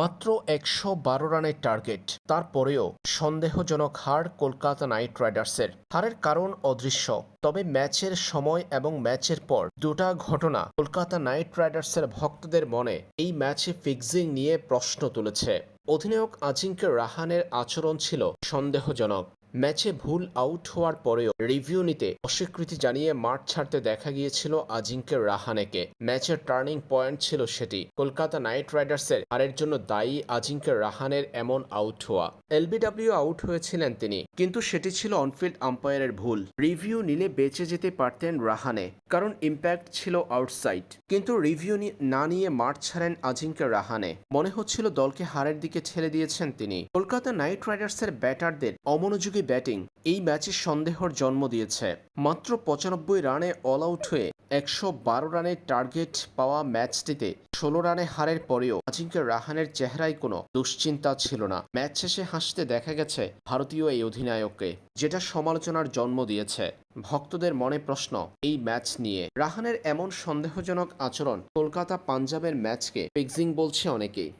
মাত্র একশো বারো রানের টার্গেট। তারপরেও সন্দেহজনক হার কলকাতা নাইট রাইডার্সের। হারের কারণ অদৃশ্য। তবে ম্যাচের সময় এবং ম্যাচের পর দুটা ঘটনা কলকাতা নাইট রাইডার্সের ভক্তদের মনে এই ম্যাচে ফিক্সিং নিয়ে প্রশ্ন তুলেছে। অধিনায়ক আজিঙ্কে রাহানের আচরণ ছিল সন্দেহজনক। ম্যাচে ভুল আউট হওয়ার পরেও রিভিউ নিতে অস্বীকৃতি জানিয়ে মাঠ ছাড়তে দেখা গিয়েছিল আজিঙ্কের রাহানেকে। ম্যাচের টার্নিং পয়েন্ট ছিল সেটি। কলকাতা নাইট রাইডার্সের হারের জন্য দায়ী আজিঙ্কের রাহানের এমন আউট হওয়া। এলবিডব্লিউ আউট হয়েছিলেন তিনি। কিন্তু সেটি ছিল অনফিল্ড আম্পায়ারের ভুল। রিভিউ নিলে বেঁচে যেতে পারতেন রাহানে, কারণ ইম্প্যাক্ট ছিল আউটসাইড। কিন্তু রিভিউ না নিয়ে মাঠ ছাড়েন আজিঙ্কে রাহানে। মনে হচ্ছিল দলকে হারের দিকে ঠেলে দিয়েছেন তিনি। কলকাতা নাইট রাইডার্সের ব্যাটারদের অমনোযোগী ব্যাটিং এই ম্যাচে সন্দেহর জন্ম দিয়েছে। মাত্র পঁচানব্বই রানে অল আউট হয়ে একশো বারো রানের টার্গেট পাওয়া ম্যাচটিতে ষোলো রানে হারের পরেও আজিঙ্কে রাহানের চেহারায় কোনো দুশ্চিন্তা ছিল না। ম্যাচ শেষে হাসতে দেখা গেছে ভারতীয় এই অধিনায়ককে, যেটা সমালোচনার জন্ম দিয়েছে। ভক্তদের মনে প্রশ্ন, এই ম্যাচ নিয়ে। রাহানের এমন সন্দেহজনক আচরণ কলকাতা পাঞ্জাবের ম্যাচকে ফিক্সিং বলছে অনেকেই।